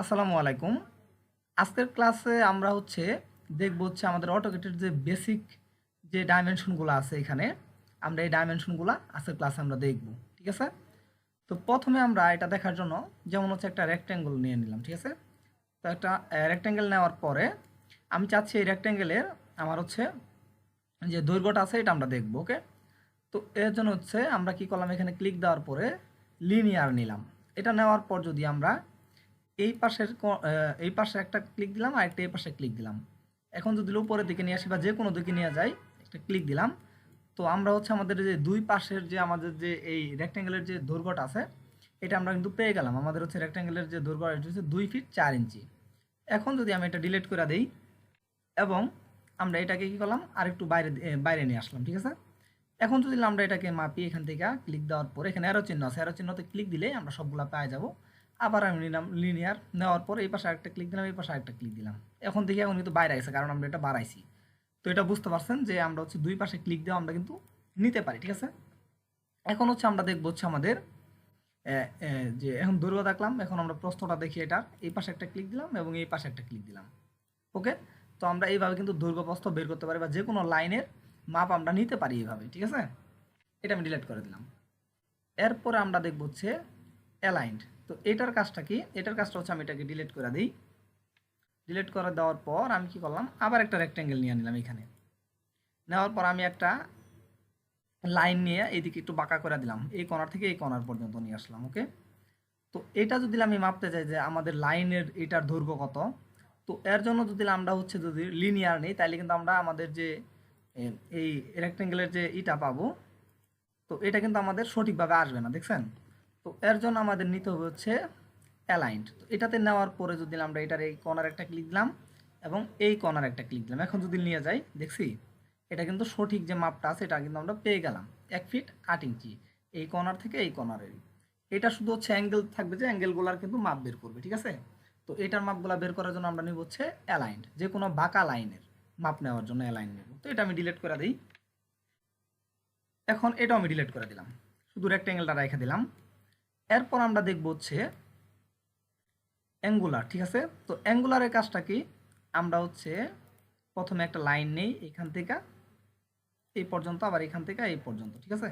আসসালামু আলাইকুম। আজকের ক্লাসে আমরা হচ্ছে দেখব হচ্ছে আমাদের অটোকেটের যে বেসিক যে ডাইমেনশনগুলো আছে এখানে, আমরা এই ডাইমেনশনগুলো আজকের ক্লাসে আমরা দেখব, ঠিক আছে? তো প্রথমে আমরা এটা দেখার জন্য যেমন হচ্ছে একটা রেক্ট্যাঙ্গেল নিয়ে নিলাম, ঠিক আছে? তো একটা রেক্ট্যাঙ্গেল নেওয়ার পরে আমি চাচ্ছি এই রেক্ট্যাঙ্গেলের আমার হচ্ছে যে দৈর্ঘ্যটা আছে এটা আমরা দেখব, ওকে? তো এর জন্য হচ্ছে আমরা কি করলাম, এখানে ক্লিক দেওয়ার পরে লিনিয়ার নিলাম। এটা নেওয়ার পর যদি আমরা এই পাশের এই পাশে একটা ক্লিক দিলাম, আর একটা এই পাশে ক্লিক দিলাম। এখন যদি উপরের দিকে নিয়ে আসি বা যে কোনো দিকে নিয়ে যাই, একটা ক্লিক দিলাম। তো আমরা হচ্ছে আমাদের যে দুই পাশের যে আমাদের যে এই রেক্ট্যাঙ্গেলের যে দৈর্ঘ্যটা আছে, এটা আমরা কিন্তু পেয়ে গেলাম। আমাদের হচ্ছে রেক্ট্যাঙ্গেলের যে দৈর্ঘ্য হচ্ছে দুই ফিট চার ইঞ্চি এখন যদি আমি এটা ডিলিট করে দিই, এবং আমরা এটাকে কি করলাম, আরেকটু বাইরে বাইরে নিয়ে আসলাম, ঠিক আছে? এখন যদি আমরা এটাকে মাপি এখান থেকে ক্লিক দেওয়ার পরে, এখানে অ্যারো চিহ্ন আছে। অ্যারো চিহ্নতে ক্লিক দিলে আমরা সবগুলো পেয়ে যাব। আবার আমি নিলাম লিনিয়ার নেওয়ার পর এই পাশে আরেকটা ক্লিক দিলাম, এই পাশে আরেকটা ক্লিক দিলাম। এখন দেখি এখন কিন্তু বাইরে আছে কারণ আমরা এটা বাড়াইছি। তো এটা বুঝতে পারছেন যে আমরা হচ্ছে দুই পাশে ক্লিক দেওয়া আমরা কিন্তু নিতে পারি, ঠিক আছে? এখন হচ্ছে আমরা দেখব হচ্ছে আমাদের যে এখন দৈর্ঘ্য দেখলাম, এখন আমরা প্রস্থটা দেখি এটার। এই পাশে একটা ক্লিক দিলাম এবং এই পাশে একটা ক্লিক দিলাম। ওকে? তো আমরা এইভাবে কিন্তু দৈর্ঘ্য প্রস্থ বের করতে পারি বা যে কোনো লাইনের মাপ আমরা নিতে পারি এইভাবে, ঠিক আছে? এটা আমি ডিলেট করে দিলাম। এরপরে আমরা দেখব হচ্ছে অ্যালাইন্ড তো এটার কাজটা কি? এটার কাজটা হচ্ছে আমি এটাকে ডিলিট করে দিই। ডিলিট করে দেওয়ার পর আমি কি করলাম? আবার একটা রেক্ট্যাঙ্গেল নিয়ে নিলাম এখানে। নেওয়ার পর আমি একটা লাইন নিয়ে এইদিকে একটু বাঁকা করে দিলাম। এই কর্নার থেকে এই কর্নার পর্যন্ত নিয়ে আসলাম ওকে তো এটা যদি আমি মাপতে চাই যে আমাদের লাইনের এটার দৈর্ঘ্য কত, তো এর জন্য যদি আমরা হচ্ছে যদি লিনিয়ার নেই তাহলে কিন্তু আমরা আমাদের যে এই রেক্ট্যাঙ্গেলের যে ইটা পাবো, তো এটা কিন্তু আমাদের সঠিকভাবে আসবে না, দেখছেন? তো এর জন্য আমাদের নিতে হবে হচ্ছে অ্যালাইন্ড তো এটাতে নেওয়ার পরে যদি আমরা এটার এই কর্নার একটা ক্লিক দিলাম এবং এই কর্নার একটা ক্লিক দিলাম। এখন যদি নিয়ে যাই, দেখছি এটা কিন্তু সঠিক যে মাপটা আছে, এটা কিন্তু আমরা পেয়ে গেলাম। এক ফিট আট ইঞ্চি। এই কর্নার থেকে এই কর্নারের এটা শুধু হচ্ছে অ্যাঙ্গেল থাকবে যে অ্যাঙ্গেলগুলার কিন্তু মাপ বের করবে, ঠিক আছে? তো এটার মাপগুলা বের করার জন্য আমরা নিব হচ্ছে অ্যালাইন্ড যে কোনো বাঁকা লাইনের মাপ নেওয়ার জন্য অ্যালাইন নেব। তো এটা আমি ডিলেট করে দিই। এখন এটাও আমি ডিলেট করে দিলাম। শুধু রেক্ট্যাঙ্গেলটা রেখে দিলাম। এরপর আমরা দেখব হচ্ছে অ্যাঙ্গুলার ঠিক আছে? তো অ্যাঙ্গুলারের কাজটা কি? আমরা হচ্ছে প্রথমে একটা লাইন নেই এখান থেকে, এই পর্যন্ত, আবার এখান থেকে, এই পর্যন্ত, ঠিক আছে?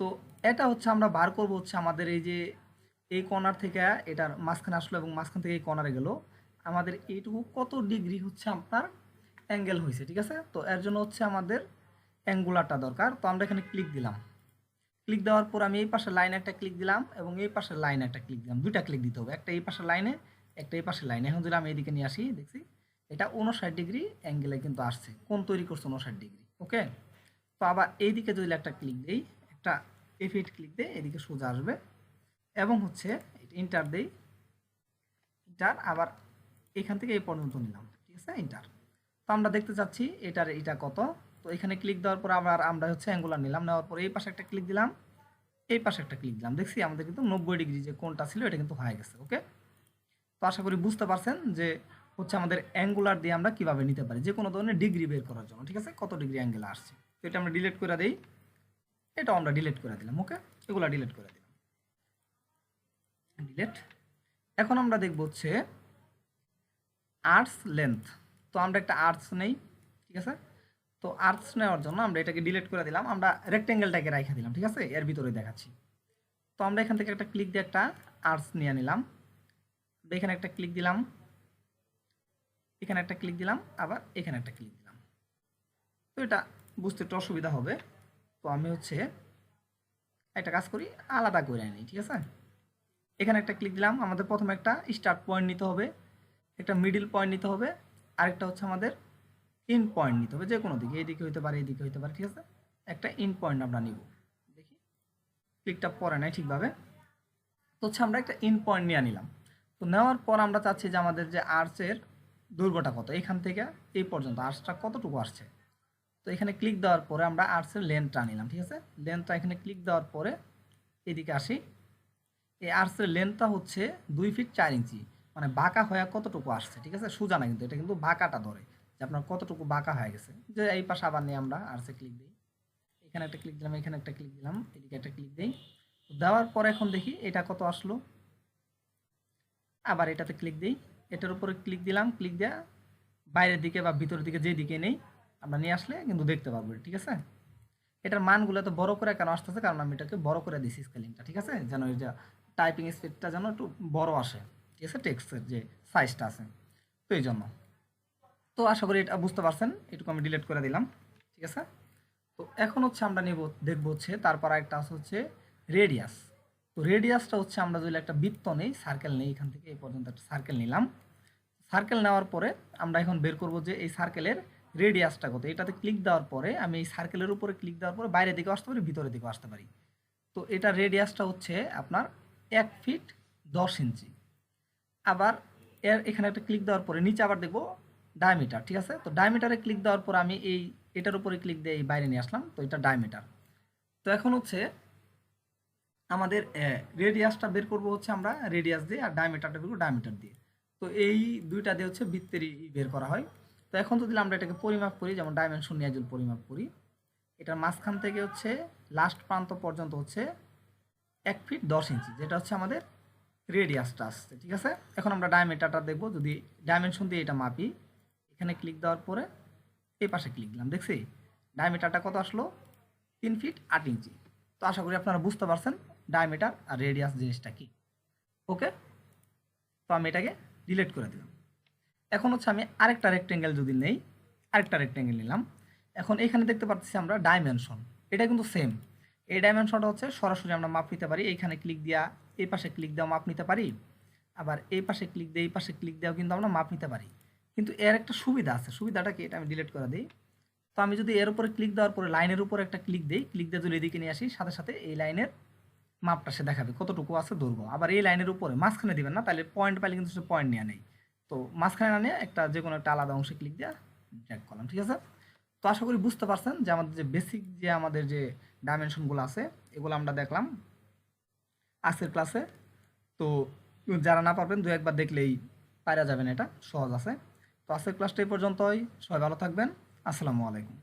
তো এটা হচ্ছে আমরা বার করব হচ্ছে আমাদের এই যে এই কর্নার থেকে এটার মাঝখানে আসলো এবং মাঝখান থেকে এই কর্নারে গেল। আমাদের এইটুকু কত ডিগ্রি হচ্ছে আপনার অ্যাঙ্গেল হয়েছে, ঠিক আছে? তো এর জন্য হচ্ছে আমাদের অ্যাঙ্গুলারটা দরকার। তো আমরা এখানে ক্লিক দিলাম। ক্লিক দেওয়ার পর আমি এই পাশের লাইনে একটা ক্লিক দিলাম এবং এই পাশের লাইনে একটা ক্লিক দিলাম। দুইটা ক্লিক দিতে হবে, একটা এই পাশের লাইনে একটা এই পাশের লাইনে এখন যদি আমি এইদিকে নিয়ে আসি, দেখছি, এটা উনষাট ডিগ্রি অ্যাঙ্গেলে কিন্তু আসছে। কোন তৈরি করছে উনষাট ডিগ্রি ওকে তো আবার এইদিকে যদি একটা ক্লিক দিই, একটা এফিট ক্লিক দিই, এদিকে সোজা আসবে এবং হচ্ছে ইন্টার দেই। ইন্টার আবার এখান থেকে এই পর্যন্ত নিলাম, ঠিক আছে? ইন্টার তো আমরা দেখতে চাচ্ছি, এটার এটা কত? তো এখানে ক্লিক দেওয়ার পর আবার আমরা হচ্ছে অ্যাঙ্গুলার নিলাম। নেওয়ার পর এই পাশে একটা ক্লিক দিলাম। এই পাশে একটা ক্লিক দিলাম। দেখছি আমাদের কিন্তু নব্বই ডিগ্রি যে কোনটা ছিল, এটা কিন্তু হয়ে গেছে ওকে তো আশা করি বুঝতে পারছেন যে হচ্ছে আমাদের অ্যাঙ্গুলার দিয়ে আমরা কীভাবে নিতে পারি? যে কোনো ধরনের ডিগ্রি বের করার জন্য, ঠিক আছে? কত ডিগ্রি অ্যাঙ্গেল আসছে? তো এটা আমরা ডিলিট করে দিই। এটাও আমরা ডিলিট করে দিলাম ওকে এগুলা ডিলিট করে দিলাম। ডিলেট এখন আমরা দেখব হচ্ছে আর্টস লেন্থ তো আমরা একটা আর্টস নেই, ঠিক আছে? তো আর্টস নেওয়ার জন্য আমরা এটাকে ডিলিট করে দিলাম, আমরা রেক্টেঙ্গেলটাকে রেখে দিলাম, ঠিক আছে? এর ভিতরে দেখাচ্ছি। তো আমরা এখান থেকে একটা ক্লিক দিয়ে একটা আর্টস নিয়ে নিলাম। এখানে একটা ক্লিক দিলাম। এখানে একটা ক্লিক দিলাম, আবার এখানে একটা ক্লিক দিলাম। তো এটা বুঝতে একটু অসুবিধা হবে। তো আমি হচ্ছে একটা কাজ করি, আলাদা করে আনি, ঠিক আছে? এখানে একটা ক্লিক দিলাম, আমাদের প্রথমে একটা স্টার্ট পয়েন্ট নিতে হবে, একটা মিডিল পয়েন্ট নিতে হবে, আরেকটা হচ্ছে আমাদের ইন পয়েন্ট নিতে হবে যে কোনো দিকে এইদিকে হইতে পারে এইদিকে হইতে পারে, ঠিক আছে? একটা ইন পয়েন্ট আমরা নিব। দেখি ক্লিকটা পরে নাই ঠিকভাবে। তো হচ্ছে আমরা একটা ইন পয়েন্ট নিয়ে নিলাম। তো নেওয়ার পর আমরা চাচ্ছি যে আমাদের যে আর্চের দৈর্ঘ্যটা কত, এখান থেকে এই পর্যন্ত আর্চটা কতটুকু আসছে? তো এখানে ক্লিক দেওয়ার পরে আমরা আর্টসের লেন্থটা নিলাম, ঠিক আছে? লেন্থটা এখানে ক্লিক দেওয়ার পরে এদিকে আসি। এই আর্টসের লেন্থটা হচ্ছে দুই ফিট চার ইঞ্চি মানে বাঁকা হয়ে কতটুকু আসছে, ঠিক আছে? সোজা না কিন্তু, এটা কিন্তু বাঁকাটা ধরে। যে আপনার কতটুকু বাঁকা হয়ে গেছে। যে এই পাশে আবার নিয়ে আমরা আর্টসে ক্লিক দিই। এখানে একটা ক্লিক দিলাম, এখানে একটা ক্লিক দিলাম, এদিকে একটা ক্লিক দিই। দেওয়ার পর এখন দেখি এটা কত আসলো। আবার এটাতে ক্লিক দিই। এটার উপরে ক্লিক দিলাম ক্লিক দেওয়া বাইরের দিকে বা ভিতরের দিকে যেই দিকে নেই, আমরা নিয়ে আসলে কিন্তু দেখতে পারব ঠিক আছে? এটার মানগুলো তো বড় করে কেন আসতেছে? কারণ আমি এটাকে বড় করে দিছি স্কেলিংটা, ঠিক আছে? যেন যে টাইপিং স্পিডটা যেন একটু বড় আসে, ঠিক আছে? টেক্সটের যে সাইজটা আছে। তো এই জন্য। তো আশা করি এটা বুঝতে পারছেন, এটুকু আমি ডিলিট করে দিলাম, ঠিক আছে? তো এখন হচ্ছে আমরা নেব, দেখব হচ্ছে, তারপর একটা আছে হচ্ছে রেডিয়াস তো রেডিয়াসটা হচ্ছে আমরা যদি একটা বৃত্ত নেই সার্কেল নেই, এখান থেকে এই পর্যন্ত একটা সার্কেল নিলাম। সার্কেল নেওয়ার পরে আমরা এখন বের করব যে এই সার্কেলের রেডিয়াসটা কত। এটাতে ক্লিক দেওয়ার পরে, আমি এই সার্কেলের উপরে ক্লিক দেওয়ার পরে বাইরের দিকে আসতে পারি, ভিতরের দিকে আসতে পারি। তো এটা রেডিয়াসটা হচ্ছে আপনার এক ফিট দশ ইঞ্চি আবার এর এখানে একটা ক্লিক দেওয়ার পরে নিচে আবার দেখব ডায়ামিটার ঠিক আছে? তো ডায়ামিটারে ক্লিক দেওয়ার পর আমি এই, এটার উপরে ক্লিক দিয়ে এই বাইরে নিয়ে আসলাম, তো এটা ডায়ামিটার তো এখন হচ্ছে আমাদের রেডিয়াসটা বের করব হচ্ছে আমরা রেডিয়াস দিয়ে আর ডায়ামিটারটা বের করব ডায়ামিটার দিয়ে। তো এই দুইটা দিয়ে হচ্ছে বৃত্তেরই বের করা হয়। তো এখন যদি আমরা এটাকে পরিমাপ করি, যেমন ডাইমেনশন নিয়ে যদি পরিমাপ করি। এটার মাঝখান থেকে হচ্ছে লাস্ট প্রান্ত পর্যন্ত হচ্ছে এক ফিট দশ ইঞ্চি যেটা হচ্ছে আমাদের রেডিয়াসটা আসছে, ঠিক আছে? এখন আমরা ডায়ামিটারটা দেখব, যদি ডাইমেনশন দিয়ে এটা মাপি। এখানে ক্লিক দেওয়ার পরে এই পাশে ক্লিক দিলাম। দেখছি ডায়ামিটারটা কত আসলো? তিন ফিট আট ইঞ্চি তো আশা করি আপনারা বুঝতে পারছেন ডায়ামিটার আর রেডিয়াস জিনিসটা কি। ওকে তো আমি এটাকে ডিলিট করে দিলাম। এখন হচ্ছে আমি আরেকটা রেক্টেঙ্গেল যদি নেই, আরেকটা রেক্টেঙ্গেল নিলাম। এখন এখানে দেখতে পাচ্ছি আমরা ডাইমেনশন এটা কিন্তু সেম এই ডাইমেনশনটা হচ্ছে সরাসরি আমরা মাপ নিতে পারি। এইখানে ক্লিক দেওয়া এই পাশে ক্লিক দেওয়া মাপ নিতে পারি। আবার এই পাশে ক্লিক দিয়ে এই পাশে ক্লিক দেওয়া কিন্তু আমরা মাপ নিতে পারি। কিন্তু এর একটা সুবিধা আছে। সুবিধাটা কি? এটা আমি ডিলিট করে দিই। তো আমি যদি এর উপরে ক্লিক দেওয়ার পরে লাইনের উপরে একটা ক্লিক দিই ক্লিক দিয়ে যদি এদিকে নিয়ে আসি, সাথে সাথে এই লাইনের মাপটা সে দেখাবে। কতটুকু আছে? দৈর্ঘ্য আবার এই লাইনের উপরে মাঝখানে দিবেন না, তাহলে পয়েন্ট পাইলে কিন্তু সে পয়েন্ট নেওয়া নেই। তো মাঝখানে না নিয়ে একটা যে কোনো একটা আলাদা অংশে ক্লিক দেওয়া ড্র্যাগ করলাম, ঠিক আছে? তো আশা করি বুঝতে পারছেন যে আমাদের যে বেসিক যে আমাদের যে ডাইমেনশনগুলো আছে, এগুলো আমরা দেখলাম আজকের ক্লাসে তো যারা না পারবেন দু একবার দেখলেই পারা যাবেন এটা, সহজ আছে। তো আজকের ক্লাসটা এই পর্যন্তই। সবাই ভালো থাকবেন। আসসালামু আলাইকুম।